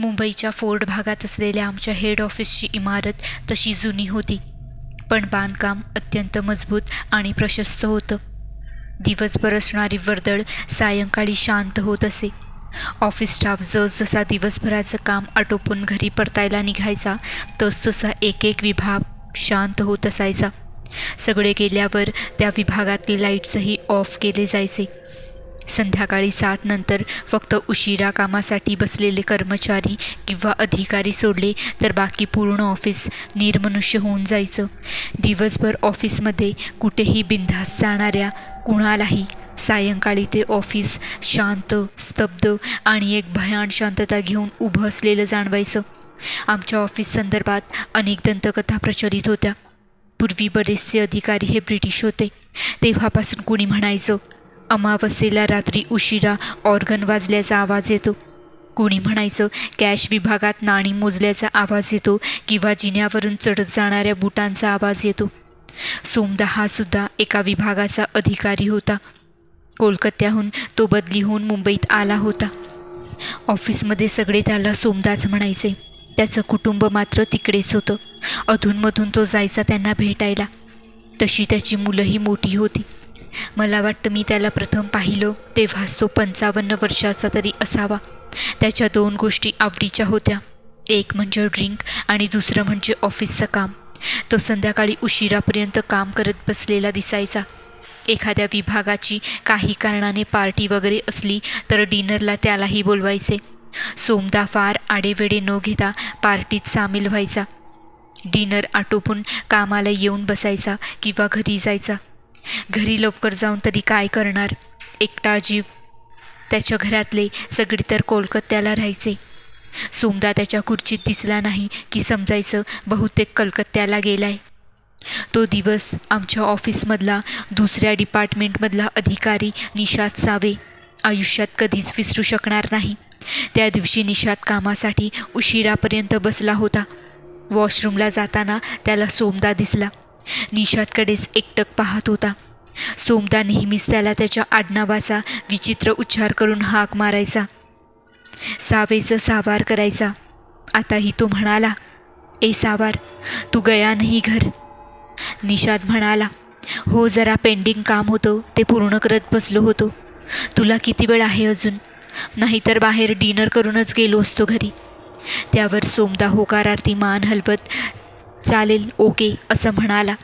मुंबईच्या फोर्ड भागात असलेल्या आमच्या हेड ऑफिसची इमारत तशी जुनी होती. पण बांधकाम अत्यंत मजबूत आणि प्रशस्त होतं. दिवसभर असणारी वर्दळ सायंकाळी शांत होत असे. ऑफिस स्टाफ जसजसा दिवसभराचं काम आटोपून घरी परतायला निघायचा तसतसा एक एक विभाग शांत होत असायचा. सगळे गेल्यावर त्या विभागातले लाईट्सही ऑफ केले जायचे. संध्याकाळी सात नंतर फक्त उशिरा कामासाठी बसलेले कर्मचारी किंवा अधिकारी सोडले तर बाकी पूर्ण ऑफिस निर्मनुष्य होऊन जायचं. दिवसभर ऑफिसमध्ये कुठेही बिनधास्त जाणाऱ्या कुणालाही सायंकाळी ते ऑफिस शांत स्तब्ध आणि एक भयान शांतता घेऊन उभं असलेलं जाणवायचं. आमच्या ऑफिस संदर्भात अनेक दंतकथा प्रचलित होत्या. पूर्वी बरेचसे अधिकारी हे ब्रिटिश होते. तेव्हापासून कुणी म्हणायचं अमावस्येला रात्री उशिरा ऑर्गन वाजल्याचा आवाज येतो. कोणी म्हणायचं कॅश विभागात नाणी मोजल्याचा आवाज येतो किंवा जिन्यावरून चढत जाणाऱ्या बुटांचा आवाज येतो. सोमदा हा सुद्धा एका विभागाचा अधिकारी होता. कोलकात्याहून तो बदली होऊन मुंबईत आला होता. ऑफिसमध्ये सगळे त्याला सोमदाच म्हणायचे. त्याचं कुटुंब मात्र तिकडेच होतं. अधूनमधून तो जायचा त्यांना भेटायला. तशी त्याची मुलंही मोठी होती. मला वाटतं मी त्याला प्रथम पाहिलं तेव्हाच तो पंचावन्न वर्षाचा तरी असावा. त्याच्या दोन गोष्टी आवडीच्या होत्या. एक म्हणजे ड्रिंक आणि दुसरं म्हणजे ऑफिसचं काम. तो संध्याकाळी उशिरापर्यंत काम करत बसलेला दिसायचा. एखाद्या विभागाची काही कारणाने पार्टी वगैरे असली तर डिनरला त्यालाही बोलवायचे. सोमदा फार आडेवेडे न घेता पार्टीत सामील व्हायचा. डिनर आटोपून कामाला येऊन बसायचा किंवा घरी जायचा. घरी लवकर जाऊन तरी काय करणार? एकटा जीव. त्याच्या घरातले सगळी तर कोलकात्याला राहायचे. सोमदा त्याच्या खुर्चीत दिसला नाही की समजायचं बहुतेक कलकत्त्याला गेलाय. तो दिवस आमच्या ऑफिसमधला दुसऱ्या डिपार्टमेंटमधला अधिकारी निषाद सावे आयुष्यात कधीच विसरू शकणार नाही. त्या दिवशी निषाद कामासाठी उशिरापर्यंत बसला होता. वॉशरूमला जाताना त्याला सोमदा दिसला. निषादकडेच एकटक पाहत होता. सोमदा नेहमीच त्याला त्याच्या आडनावाचा विचित्र उच्चार करून हाक मारायचा. सावेचं सावार करायचा. आताही तो म्हणाला ए सावार तू गया नाही घर. निषाद म्हणाला हो जरा पेंडिंग काम होतं ते पूर्ण करत बसलो होतो. तुला किती वेळ आहे अजून? नाहीतर बाहेर डिनर करूनच गेलो असतो घरी. त्यावर सोमदा होकारार्थी मान हलवत चालेल ओके असं म्हणाला.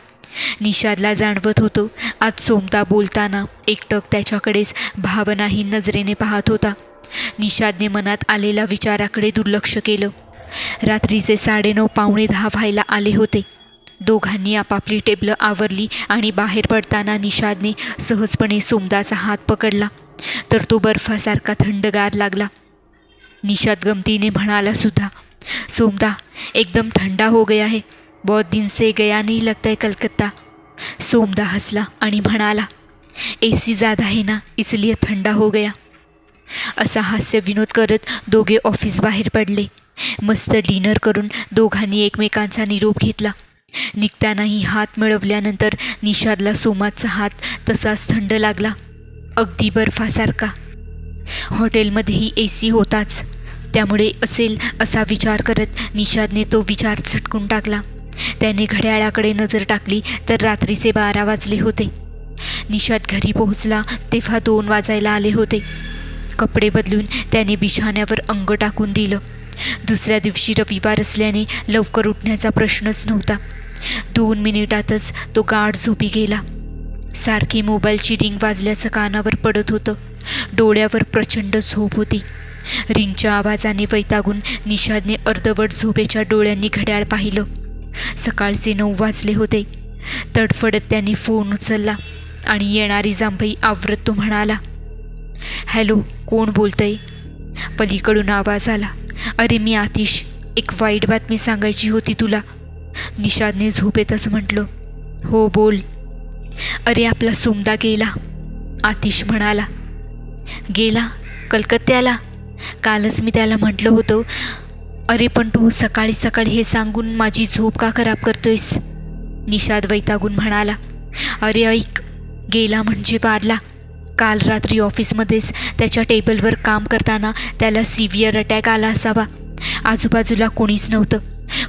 निषादला जाणवत होतं आज सोमदा बोलताना एकटक त्याच्याकडेच भावनाही नजरेने पाहत होता. निषादने मनात आलेल्या विचाराकडे दुर्लक्ष केलं. रात्रीचे साडेनऊ पावणे दहा व्हायला आले होते. दोघांनी आपापली टेबलं आवरली आणि बाहेर पडताना निषादने सहजपणे सोमदाचा हात पकडला. तर तो बर्फासारखा थंडगार लागला. निषाद गमतीने म्हणाला सुद्धा सोमदा एकदम थंडा हो गया है. बहुत दिन से गया नहीं लगता है कलकत्ता। सोमदा हंसला आणि म्हणाला ए सी ज़्यादा आहे ना इसलिए थंडा हो गया। असा हास्य विनोद करत दोघे ऑफिस बाहेर पडले. मस्त डिनर करून दोघांनी एकमेकांचा निरोप घेतला. निघतानाही हात मिळवल्यानंतर निषादला सोमाचा हात तसाच थंड लागला. अगदी बर्फासारखा. हॉटेलमध्येही ए सी होताच. त्यामुळे असेल असा विचार करत निषादने तो विचार झटकून टाकला. त्याने घड्याळाकडे नजर टाकली तर रात्रीचे बारा वाजले होते. निषाद घरी पोहोचला तेव्हा दोन वाजायला आले होते. कपडे बदलून त्याने बिछाण्यावर अंग टाकून दिलं. दुसऱ्या दिवशी रविवार असल्याने लवकर उठण्याचा प्रश्नच नव्हता. दोन मिनिटातच तो गाढ झोपी गेला. सारखी मोबाईलची रिंग वाजल्याचं कानावर पडत होतं. डोळ्यावर प्रचंड झोप होती. रिंगच्या आवाजाने वैतागून निषादने अर्धवट झोपेच्या डोळ्यांनी घड्याळ पाहिलं. सकाळचे नऊ वाजले होते. तडफडत त्याने फोन उचलला आणि येणारी जांभई आवरत तो म्हणाला हॅलो कोण बोलतंय? पलीकडून आवाज आला अरे मी आतिश एक वाईट बातमी सांगायची होती तुला. निषादने झोपेतच म्हटलं हो बोल. अरे आपला सोमदा गेला आतिश म्हणाला. गेला? कलकत्त्याला? कालच मी त्याला म्हटलं होतं अरे पण तू सकाळी सकाळी हे सांगून माझी झोप का खराब करतोयस? निषाद वैतागून म्हणाला. अरे ऐक गेला म्हणजे वारला. काल रात्री ऑफिसमध्येच त्याच्या टेबलवर काम करताना त्याला सिव्हिअर अटॅक आला असावा. आजूबाजूला कोणीच नव्हतं.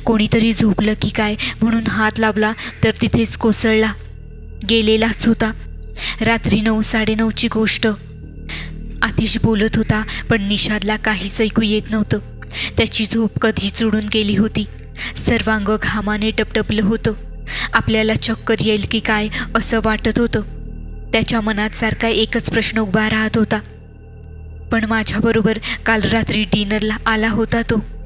कोणीतरी झोपलं की काय म्हणून हात लावला तर तिथेच कोसळला. गेलेलाच होता. रात्री नऊ साडेनऊची गोष्ट. आतिश बोलत होता पण निषादला काहीच ऐकू येत नव्हतं. त्याची झोप कधी चुडून गेली होती. सर्वांग घामाने टपटपलं होतं. आपल्याला चक्कर येईल की काय असं वाटत होतं. त्याच्या मनात सारखा एकच प्रश्न उभा राहत होता. पण माझ्याबरोबर काल रात्री डिनरला आला होता तो.